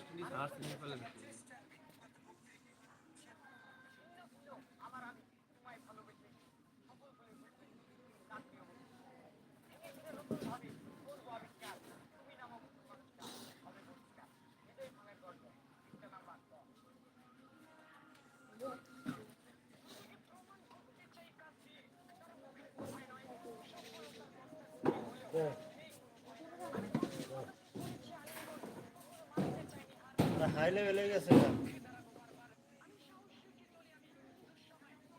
West Indies আর semifinal high লেভেলে গেছে।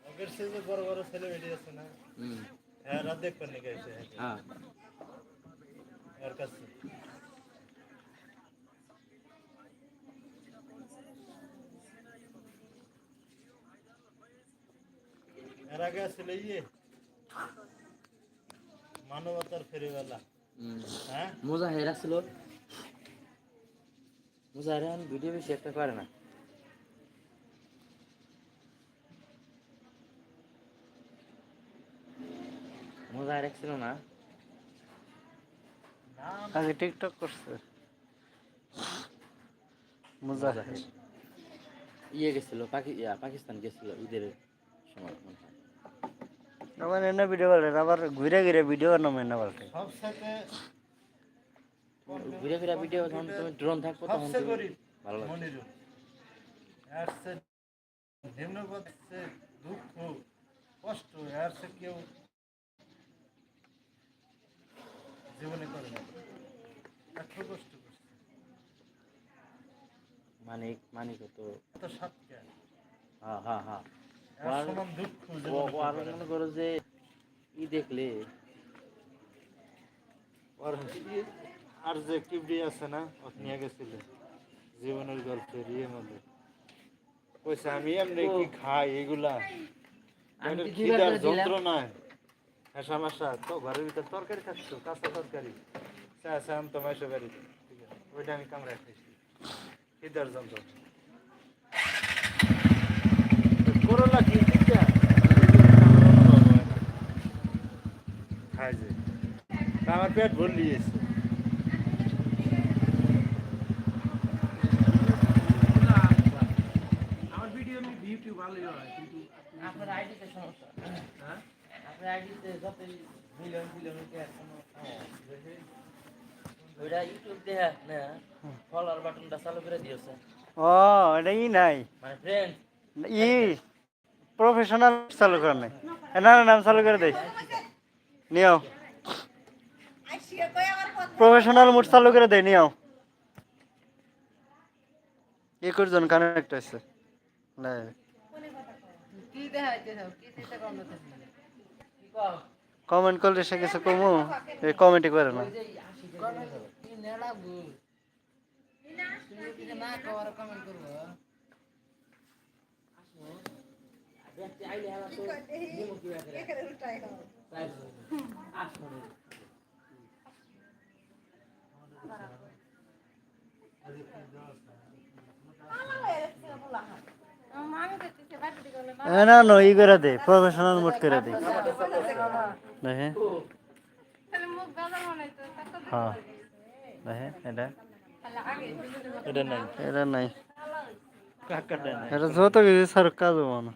না সে যে বড় বড় সেলিব্রিটি আছে না? হ্যাঁ রাত দেখবেন নাকি এসে হ্যাঁ। এর কাছে। এর আগে আসছিল ইয়ে মানবতার ফেরিওয়ালা। হ্যাঁ? মুজাহির আসলো মুজাহির এখন ভিডিও বেশি একটা করে না। মুজাহির ছিল না। আগে টিকটক করছে। মুজাহির ইয়ে গেছিল পাকি পাকিস্তান গেছিল ঈদের সময় মনে হয়। আমার এনে ভিডিও বলে আবার ঘুরে ঘুরে ভিডিও বানাবো এনে বলতে সবসাথে ঘুরে ফিরে ভিডিও যখন তুমি ড্রোন থাকব তখন ভালো লাগবে। সে দুঃখ কষ্ট আর সে কেউ জীবনে করে না। এত কষ্ট করছে। মানিক মানিক তো এত সাতকে হ্যাঁ হ্যাঁ হ্যাঁ। আর মনে করো যে ই দেখলে আর যে কিবড়ি আছে না ও নিয়ে গেছিল। জীবনের গল্পের ইয়ে মধ্যে। কইছে আমি এমনি কি খাই এগুলা? আমি তো খিদার। যন্ত্রণায় হেসা মাসা তো ঘরের ভিতর তরকারি থাকতো কাঁচা তরকারি? চা চা আনতো মাইশো বাড়িতে ঠিক আছে ওইটা আমি কামড়ায় খাইছি। খিদার যন্ত্রণা তো করলা কি? খাই যে। তা আমার পেট ভরলি এসে আমার ভিডিও এমনি ভালোই হয় কিন্তু আপনার আইডিতে সমস্যা হ্যাঁ? আপনার আইডিতে যত মিলিয়ন মিলিয়ন ওইটা ইউটিউব দেখা না ফলোয়ার বাটনটা চালু করে দিয়েছে। ও এটা ই নাই। মানে ফ্রেন্ড ই প্রফেশনাল চালু করে নাই। এনার নাম চালু করে দেয় নিও। প্রফেশনাল মোড চালু করে দেয় নিও। একুশ জন কানেক্ট হয়েছে লাইভ কি দেখাইতে চাও কি চিন্তা করল তুমি কি কও কমেন্ট করলে সে কিছু কমু? এই কমেন্টই করে না। কি নেলা গু তুমি কি না কভার কমেন্ট করব দেখতে আইলে হালা তো দিমু কি করে তাই আসো হ্যাঁ না না ই করে দে প্রফেশনাল মোড করে দে। দেখে। হ্যাঁ। দেখে এটা। এটা নাই। এটা নাই। এটা যত কিছু স্যার কাজ হব না।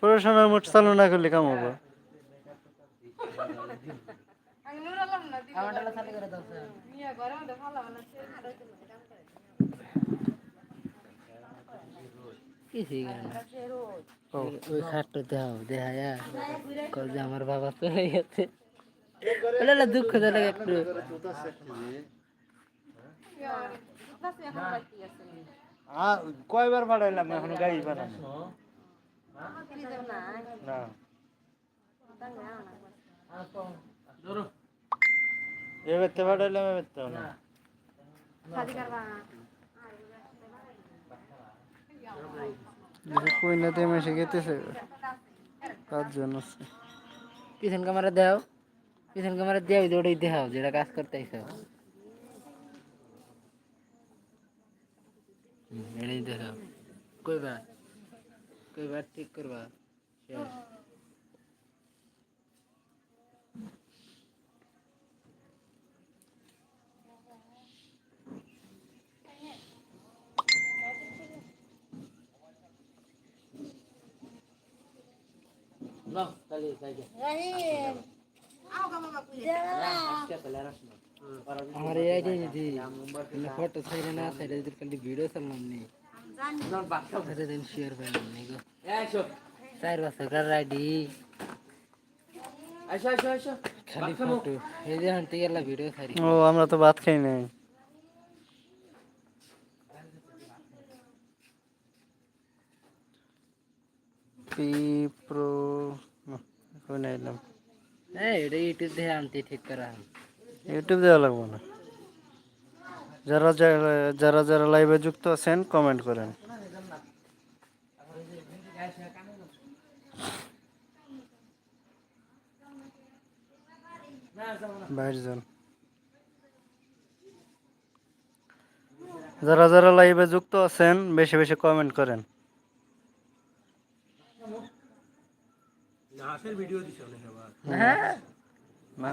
প্রফেশনাল মোড চালু না করলে কাম হব। আমার ডালা চালু করে দাও স্যার কি ও ওই খাটটা দাও দেখায়া কল যে আমার বাবা চলে গেছে। দুঃখ দিলে একটু। আ- কয়বার বাড়াইলাম এখন গাড়ি বানানো না। এবার তো বাড়াইলাম এবার তো না। কই না তেমে এসে গেতেছে কাজ জন্য পিছন ক্যামেরা দাও পিছন ক্যামেরা দেও ওটাই দেখাও যেটা কাজ করতে আইসো এটাই দেখাও কইবার কইবার ঠিক করবা শেষ তাহলে যাই গে আজকে তাহলে আর আসব আমার এই আইডিয়া যদি ফটো ছাইরে না ছাইরে যদি খালি ভিডিও চালাম নি তোমার বাচ্চা তাহলে দিন শেয়ার পাইলাম নি গো এসো চার বছর কার আইডি এসো এসো এসো খালি ফটো এই যে হান্তি গেলা ভিডিও ছাড়ি ও আমরা তো ভাত খাই নাই পি এলাম। এটা ইউটিউব আনতে ঠিক করা ইউটিউব দেওয়া লাগবে না। যারা যারা- যারা যারা লাইভে যুক্ত আছেন কমেন্ট করেন। বাইশ জন। যারা যারা লাইভে যুক্ত আছেন বেশি বেশি কমেন্ট করেন। নাচের ভিডিও দিছ অনেক আবার। না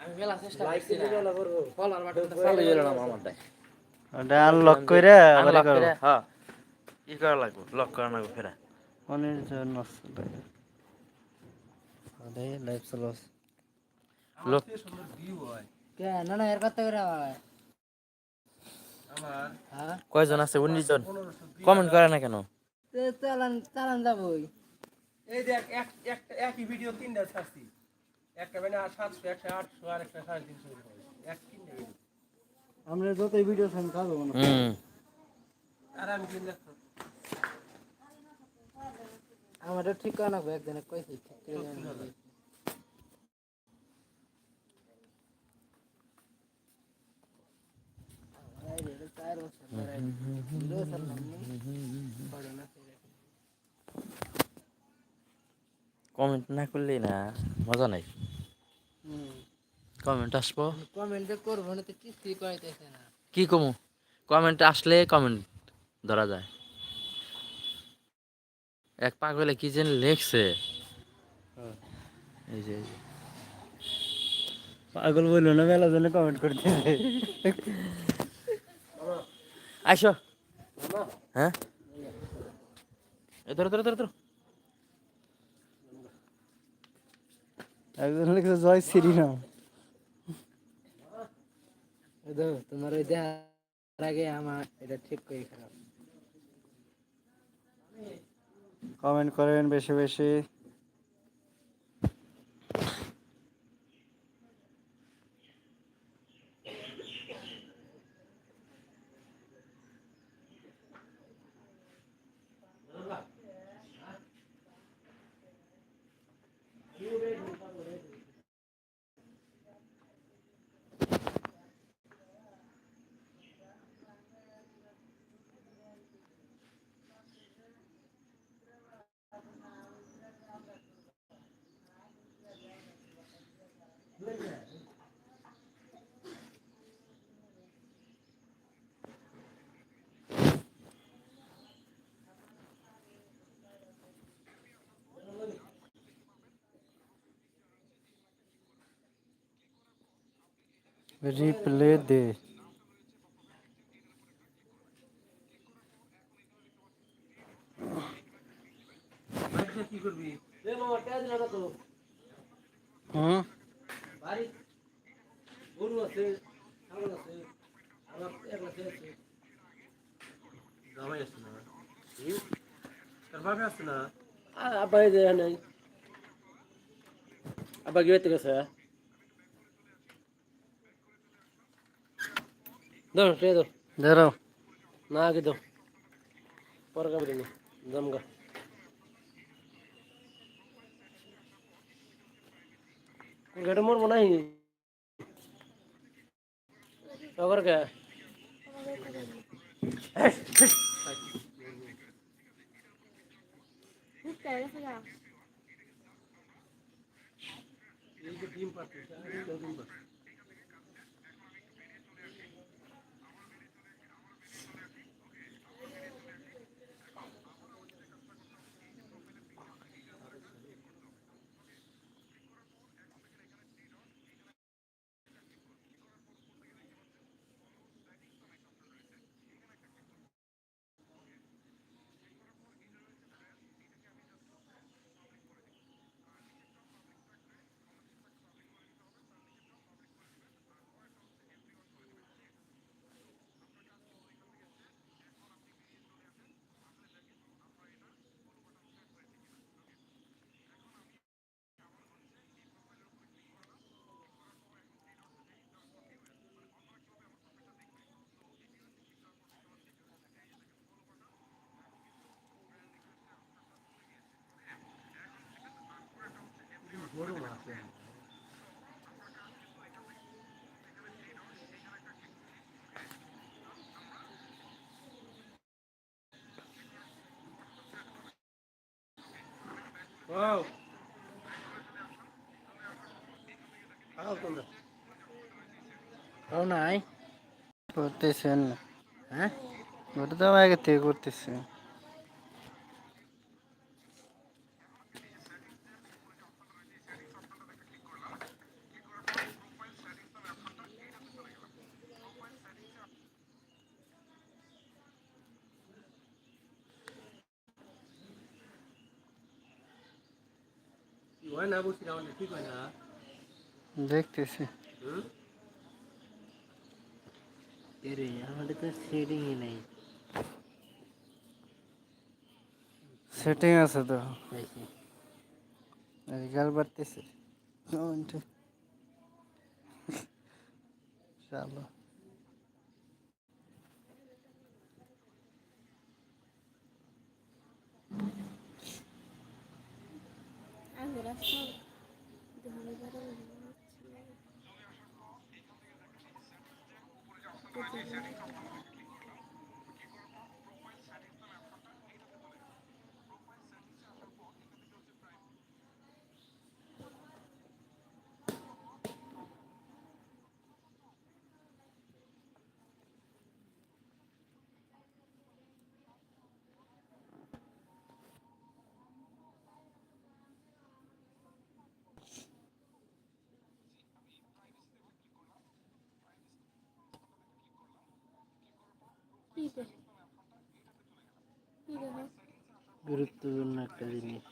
আমি মেলা চেষ্টা করছি না। বাটন চালু না ওটা আনলক করে আবার আনলক হ্যাঁ। ই করা লাগবে লক করা লাগবে ফেরা। অনেক জন্য লাইভ চলো লোক সুন্দর ভিউ হয়। কে? না না এর হয়। হ্যাঁ? কয়জন আছে? উনিশ জন। কমেন্ট করে না কেন? চালান চালান যাবই। এই দেখ এক একটা একই ভিডিও তিনটা ছাড়ছি। একটা মানে সাতশো একটা আটশো আর একটা সাড়ে তিনশো এক তিনটা ভিডিও আমরা যতই ভিডিও সেন্ড খাব না আর আমি দেখো। আমারও ঠিক করা লাগবে একজনে কইছি ঠিক করে জানি। আমার এই রে চার বছর ধরে ভিডিও চালাম নি। পড়ে না ছেড়ে। কমেন্ট না করলে না মজা নাই। কমেন্ট আসব। কমেন্ট যে করব না তো কিছুই কইতেছে না। কি কমু? কমেন্ট আসলে কমেন্ট ধরা যায়। এক পাগলে কি যেন লেখছে। এই যে পাগল বলল না মেলা জন্য কমেন্ট করতে আইসো। হ্যাঁ? এ ধরো ধরো ধরো ধরো। একজন লিখছে জয় শ্রীরাম তোমার ওই দেখার আগে আমার এটা ঠিক করে খারাপ। কমেন্ট করেন বেশি বেশি। রিপ্লে দে আচ্ছা কি করবি রে মামা কে দিল না তো হুম বাড়ি গরু আছে ছাগল আছে আমার একলা ছেলে আছে জামাই আসছে না তোর বাবা আসছে না আব্বা এই যে নাই আব্বা কি বেতে গেছে দাও ট্রে দাও দাঁড়াও না আগে দাও পরে কাবড়ি নি জমগা গেটে মরবো নাই অগর কে? ডিম পাচ্ছে ডিম পাচ্ছে Wow. নাই করতেছেন হ্যাঁ ওটা তো আগে থেকে করতেছে বলছি আমাদের ঠিক হয় না দেখতেছি হুম এরে আমাদের তো সেটিংই নেই সেটিং আছে তো পাইছি গাল বাড়তেছে চলো গুরুত্বপূর্ণ একটা জিনিস।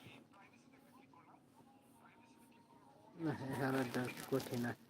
হ্যাঁ কঠিন আছে।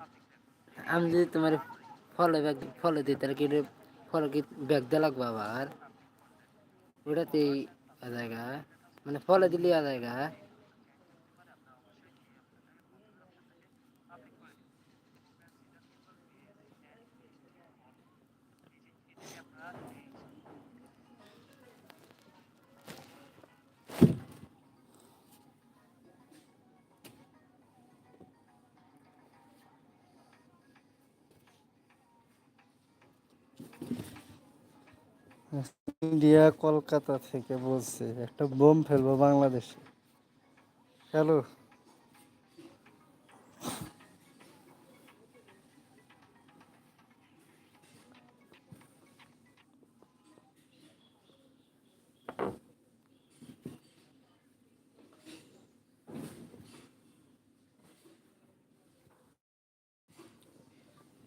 আমি যদি তোমার ফলে ব্যাগ ফলে দিই, তাহলে কি ফলে কি ব্যাগ দেওয়া লাগবে আবার? ওটাতেই আদায়গা মানে ফলে দিলে আদায়গা ইন্ডিয়া কলকাতা থেকে বলছে একটা বোম ফেলব বাংলাদেশে। হ্যালো?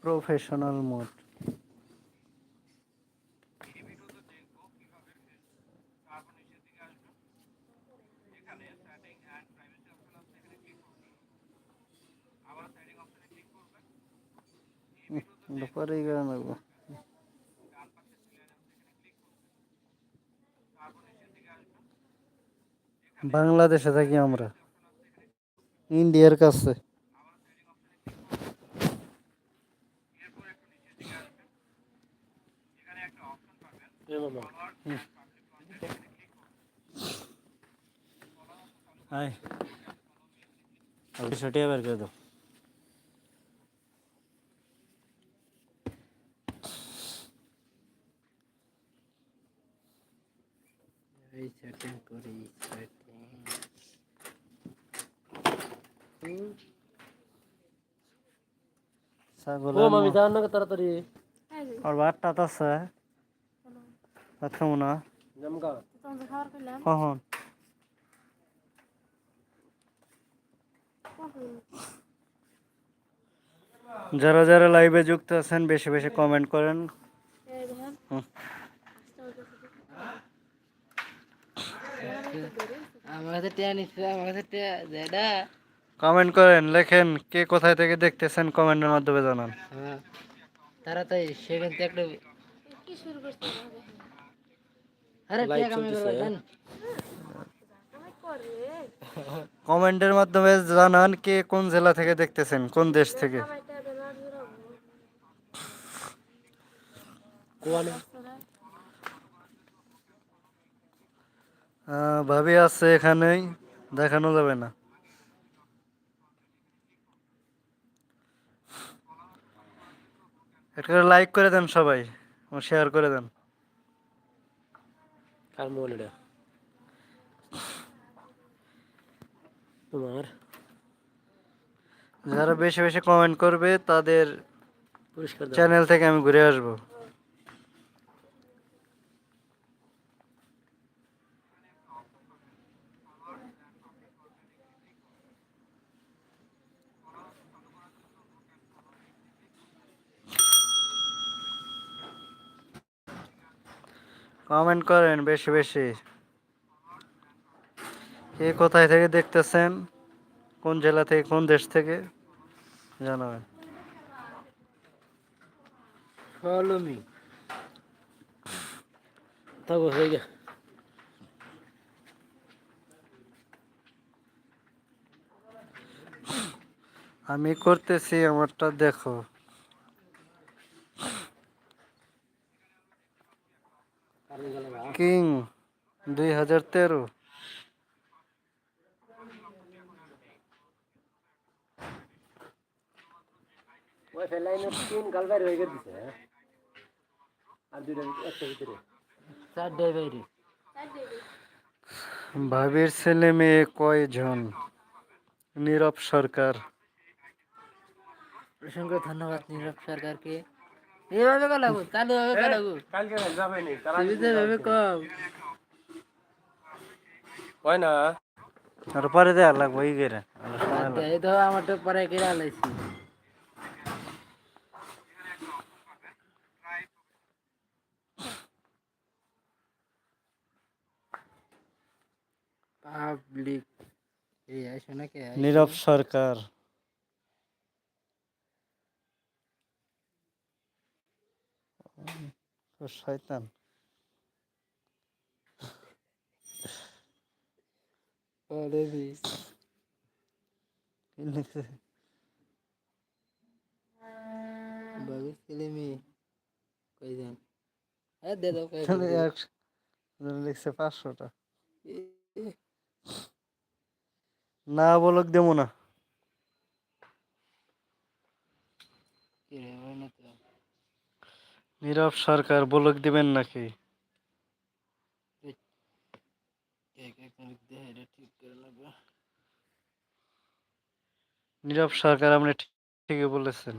প্রফেশনাল মোড বাংলাদেশে থাকি আমরা। ইন্ডিয়ার কাছে। হাই। আপনি ছুটিয়ে বের করে দাও। এই সেটিং করি সেটিং ছাগল ও মামি যাও না তাড়াতাড়ি। আর ভাত টাত আছে। ভাত খাব না। জামগা তোমাদের খাবার করলাম কখন যারা যারা লাইভে যুক্ত আছেন বেশি বেশি কমেন্ট করেন। আমার কাছে টিয়া নিচ্ছে আমার কাছে টিয়া কমেন্ট করেন লেখেন কে কোথায় থেকে দেখতেছেন কমেন্টের মাধ্যমে জানান। হ্যাঁ তাড়াতাড়ি সেখান থেকে একটা কমেন্টের মাধ্যমে জানান কে কোন জেলা থেকে দেখতেছেন কোন দেশ থেকে। ভাবি আছে এখানেই দেখানো যাবে না। একটা লাইক করে দেন সবাই ও শেয়ার করে দেন। কার মোবাইল এটা? তোমার? যারা বেশি বেশি কমেন্ট করবে তাদের চ্যানেল থেকে আমি ঘুরে আসব। কমেন্ট করেন বেশি বেশি। কে কোথায় থেকে দেখতেছেন? কোন জেলা থেকে কোন দেশ থেকে? জানাবেন। ফলো মি থাকো হয়ে আমি করতেছি আমারটা দেখো। কিং দুই হাজার তেরো। হয়ে ভাবির ছেলে মেয়ে কয়জন? নীরব সরকার। অসংখ্য ধন্যবাদ নীরব সরকারকে। এইভাবে কলাবো চালু ভাবে কলাবো কালকে যাবে নি তারা সুবিধা ভাবে কম। হয় না। আর পরে দেয়া লাগবো এই গেরে এই তো আমার তো পরে কেটে আলাইছি। পাবলিক এই আসো নাকি? নীরব সরকার ও শয়তান পরে দিস কি লিখছে? বাবু ছেলে মেয়ে কয়জন হ্যাঁ দে দাও কয় এখানে এক- এখানে লিখছে পাঁচশোটা। না বলক দেবো না। নীরব সরকার বলক দিবেন নাকি? নীরব সরকার আপনি ঠিকই বলেছেন।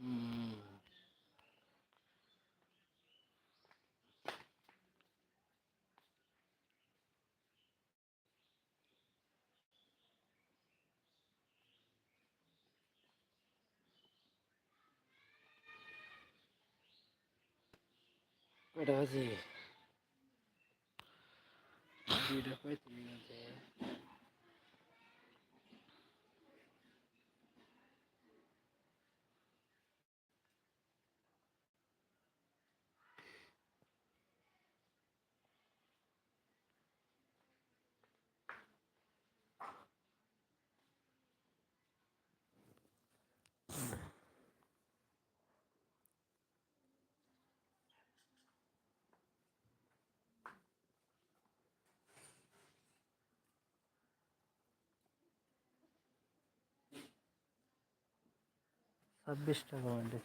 嗯，不知道。वीडियो ছাব্বিশটা কমেন্টে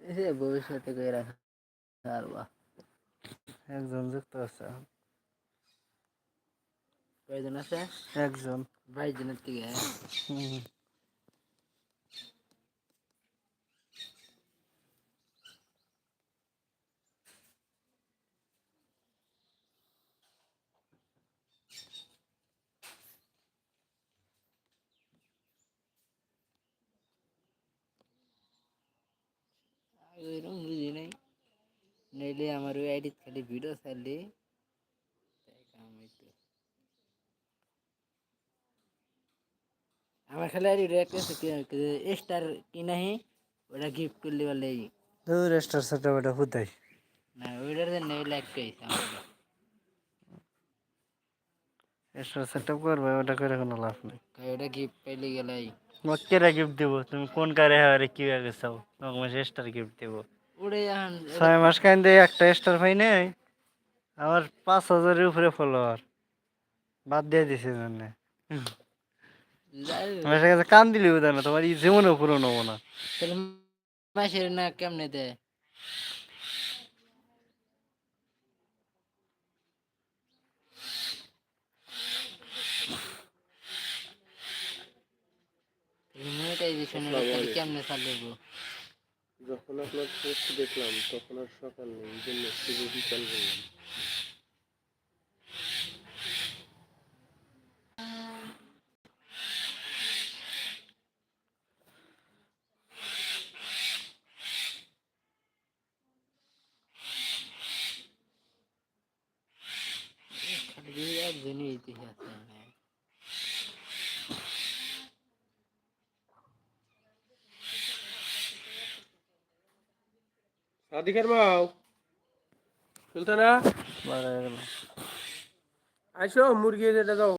এসে ভবিষ্যতে করে রাখা পারবা একজন যুক্ত আছে কয়জন আছে? একজন। বাইশ জনের থেকে নইলে আমার ওই আইডি খালি ভিডিও ছাড়লে আমার খালি আইডি স্টার কিনাহি ওটা গিফট করলে বলে দূর স্টার সেটা ওটা হুদাই না ওইটার জন্য লাইক পেয়েছে আমার স্টার সেট আপ করবে ওটা করে কোনো লাভ নেই। ওটা গিফট পাইলে গেলে কেরা গিফট দিব? তুমি কোন কারে হারে কি আগে চাও? তোমাকে স্টার গিফট দিব। ছয় মাস কাইন্দে একটা স্টার পাই নাই আমার পাঁচ হাজারের উপরে ফলোয়ার বাদ দিয়ে দিছে জন্য। আমার কাছে কান দিলি উদা না তোমার জীবনেও পূরণ হব না। মাসের না কেমনে দেয়? মনিটাইজেশন কেমনে চালাবো যখন আপনার পোস্ট দেখলাম তখন আর সকাল নেই জন্য শুধু বিকাল বললাম খালি একজনই ইতিহাস জানে। সাদিকের মাও। সুলতানা? মারা গেল। আইসো মুরগি যেটা দাও।